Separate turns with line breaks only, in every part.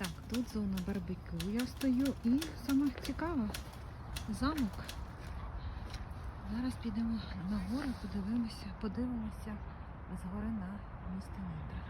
Так, тут зона барбекю я стою і саме цікаво, замок. Зараз підемо на гору, подивимося, подивимося згори на місто Нітра.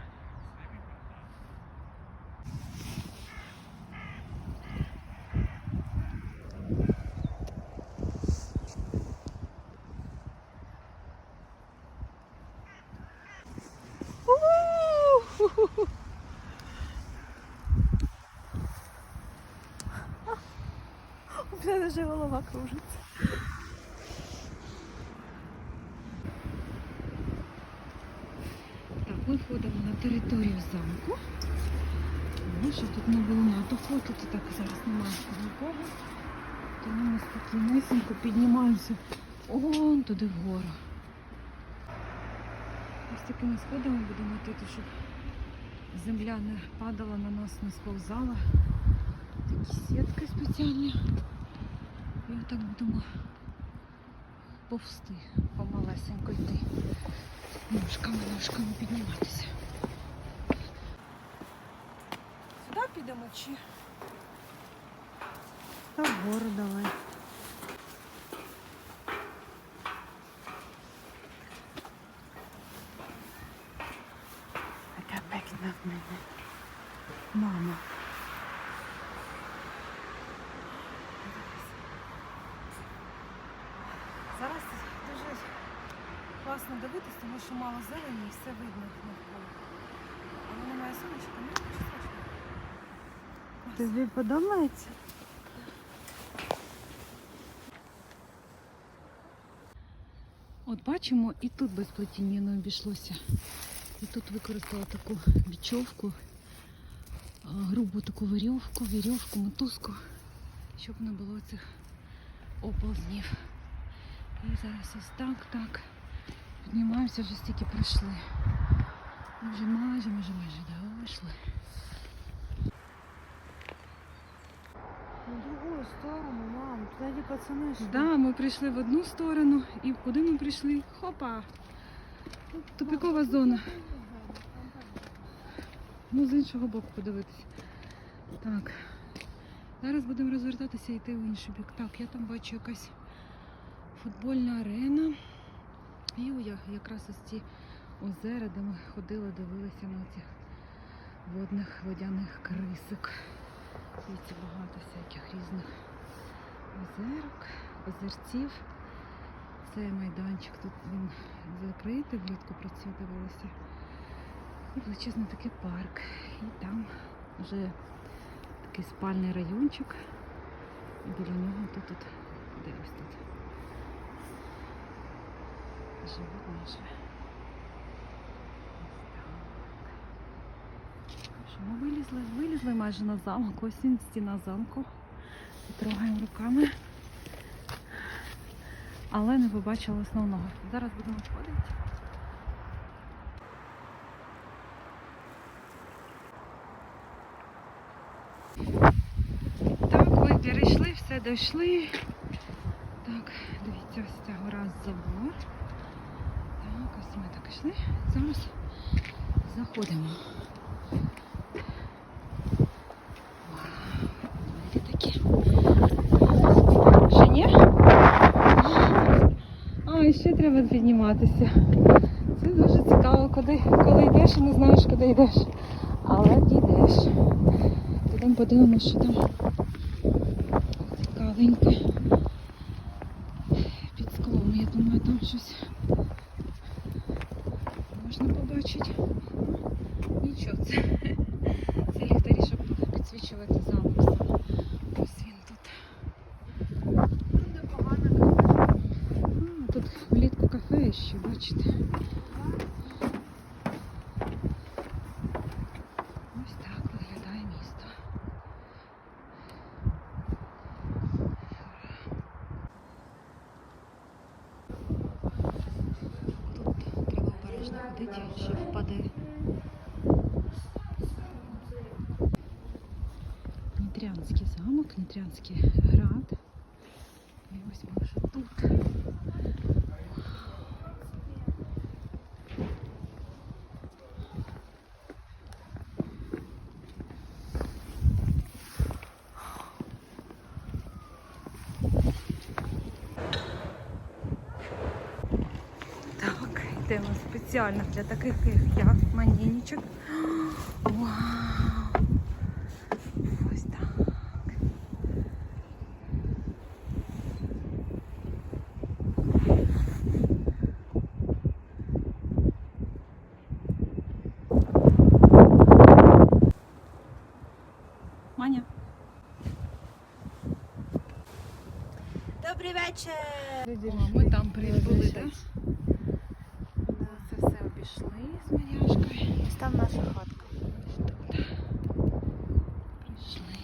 Вже голова кружиться. Так, ми входимо на територію замку. Ну, тут не було натовпу, тут і так зараз немає нікого. Тому ми спокійнесенько піднімаємося вон туди вгору. Ось такими сходами будемо йти, щоб земля не падала на нас, не сповзала. Такі сітки спеціальні. І отак будемо повсти, помалесенько йти. Ножками, ножками підніматися. Сюди підемо чи? Та вгору давай. Така пекна в мене. Мама. Зараз дуже класно дивитись, тому що мало зелені і все видно навколо. Але немає сонечка, ну що.
Тобі подобається?
От бачимо, і тут без плетіння не обійшлося. І тут використала таку бічовку, грубу таку вірьовку, вірьовку, мотузку, щоб не було цих оползнів. І зараз ось так, так. Піднімаємося, вже стільки пройшли. Ми вже майже, майже, майже дійшли.
На другу сторону, мам. Туди пацани йшли.
Да, ми прийшли в одну сторону і куди ми прийшли? Хопа! Тупікова зона. Ну, з іншого боку подивитися. Так. Зараз будемо розвертатися і йти в інший бік. Так, я там бачу якась футбольна арена. І якраз ось ці озера, де ми ходили, дивилися на цих водних водяних крисок. Дивіться, багато всяких різних озерок, озерців. Це майданчик. Тут він закритий, влітку працює, дивилися. І величезний такий парк. І там вже такий спальний райончик. І біля нього тут, тут де ось тут. Що ми вилізли, вилізли майже на замок. Ось він, стіна замку. Трогаємо руками. Але не побачила основного. Зараз будемо входити. Так, ви перейшли, все дійшли. Так, дивіться, ось ця гора забор. Ось ми так йшли. Зараз заходимо. Ще ні? А, ще треба підніматися. Це дуже цікаво, куди, коли йдеш і не знаєш, куди йдеш. Але дійдеш. Підемо подивимося, що там цікавеньке. Під склом, я думаю, там щось Нічого, це, це бачите, ще впаде. Нітрянський замок, Нітрянський град. І ось ми вже тут. Йдемо спеціально для таких як я, манінічок. Вау! Ось так. Маня.
Добрий вечір.
О, ми там прибули, так? Обійшли з Маряшкою.
Ось там наша хатка.
Прийшли.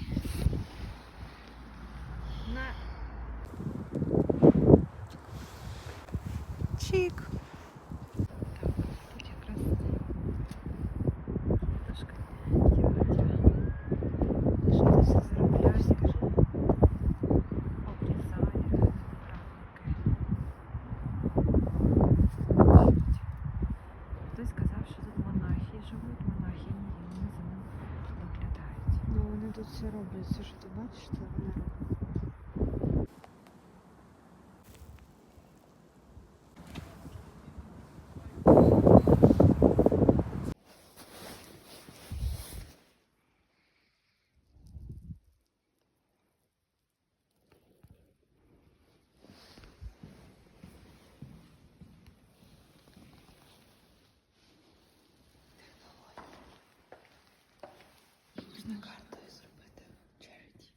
На
Чик. Так, тут якраз трошки дядя.
що ти все зробляєш? Скажи.
Обрізає рамки. Хтось сказав, що тут монахи живуть, монахині, і вони за ним доглядають.
Ну вони тут все роблять, все, що ти бачиш, це вони роблять.
Можна картою зробити. Charity.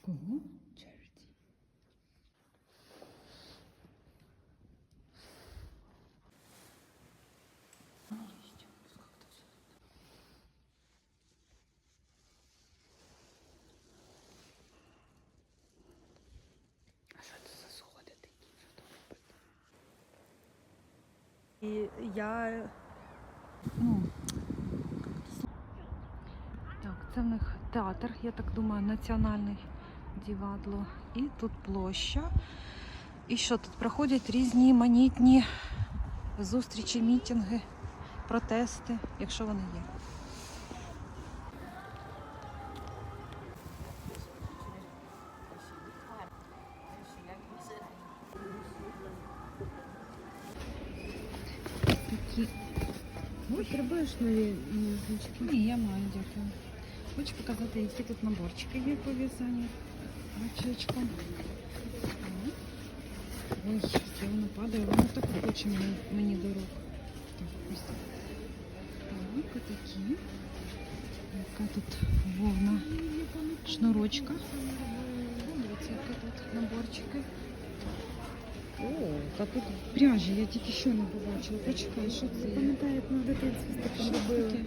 Кого? Charity. А що це за сходи такі? Що там робити?
І я
Ну, так, це в них театр, я так думаю, національний дівадло. І тут площа. І що тут проходять різні манітні зустрічі, мітинги, протести, якщо вони є.
потребуєш нові значки?
Ні, я маю, дякую. Хочу показати, які тут наборчики є пов'язані рачечком. Ой, яке воно падає, воно так хоче мені, мені до рук. Так, ось так. Так, отакі. Яка тут вовна шнурочка. Дивіться, які тут наборчики. О, та тут пряжі, я тільки що не побачила. Почекай, що це? є?
Пам'ятаю, як ми в дитинстві з
Що
таким
це
робили.
таке?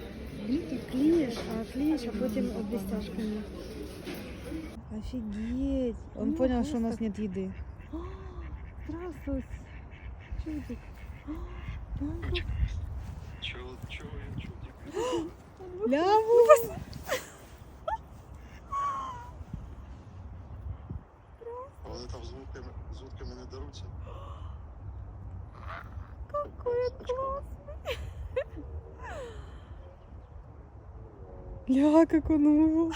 Глітер?
Клеїш, а клеїш, а потім облістяшками. Офигеть! Он
Ну,
понял, что у нас
просто-
нет еды. Здравствуйте. Чудик.
Чего, чего я чудик?
Ляву! Ля, как он умыл.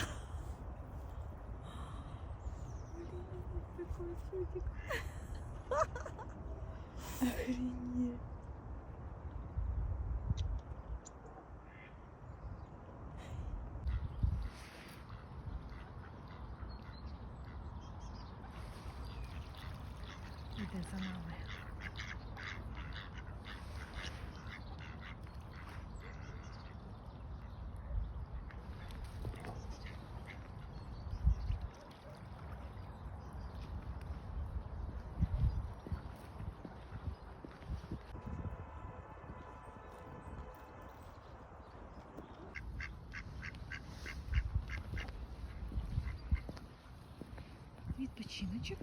Охренеть.
Іде за. Відпочиночок.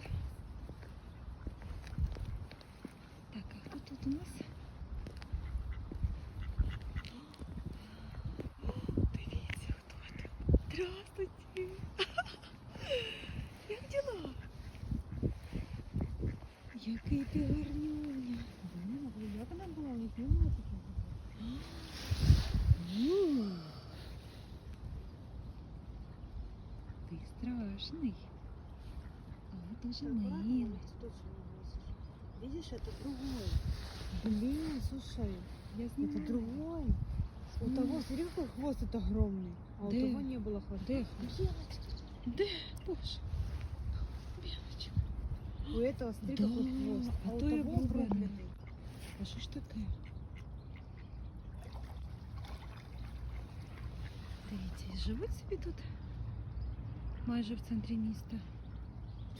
Так, а хто тут у нас? Дивіться, хто тут. Здравствуйте! Як діла? Який ти гарнюня.
Як вона була? У них немає такого.
Ти страшний. Але дуже милий.
Видишь, это другой. Блин, слушай,
Я
это
знаю.
другой. У
Ну.
того, смотри, какой хвост это огромный. А
Где?
у того не было хвоста.
Де хвост? Де? Боже. Білочка.
У этого, смотри,
Да,
какой хвост.
а
А, у
то я
того
выбрала.
огромный.
А що ж таке? Дивіться, і живуть собі тут. Майже в центрі міста.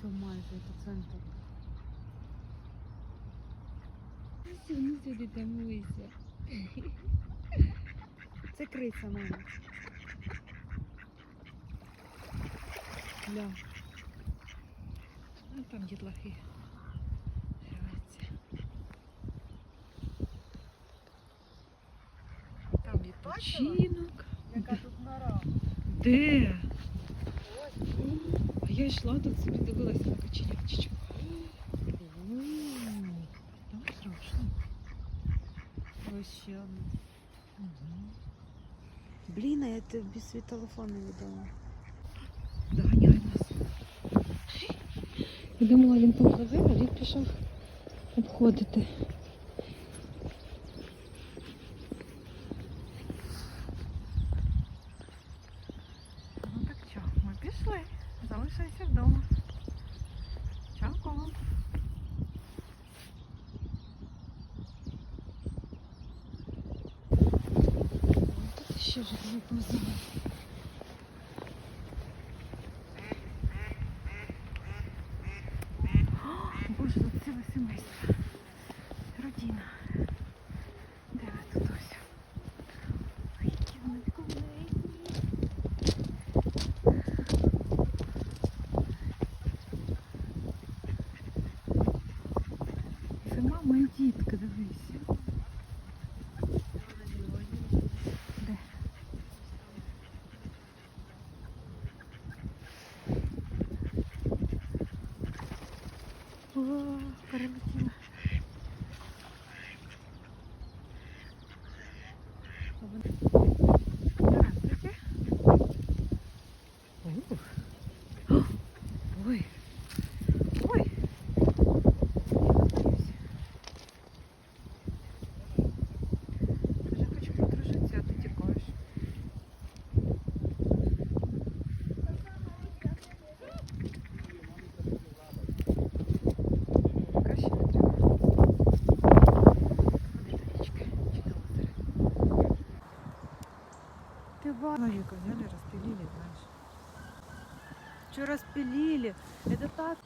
Че, майже, это центр.
Ну сюди тамуйся.
Це криця, мама. Бля.
Ну там дітлахи. Там відпочинок.
Яка тут нора.
Де? А я йшла тут собі дивилася на каченятчичок. Там страшно.
Вообще. Блін, а я тебе без світофону видала.
Доганяє нас. Я думала, він попливе, а він пішов обходити. Ще ж поза. Боже, тут ціле сімейство. Родина. Де ви тут ось? Ой, які вони кумедні. Це мама і дітка, дивись. Де? О, перелетіла. Здравствуйте. Ух. О, Ой. Ой. Вже хочу подружитися, а ти тікаєш. Краще не треба. Річка, чи до озера.
Ты
Ножика взяли, распилили, знаешь.
Что распилили? Это так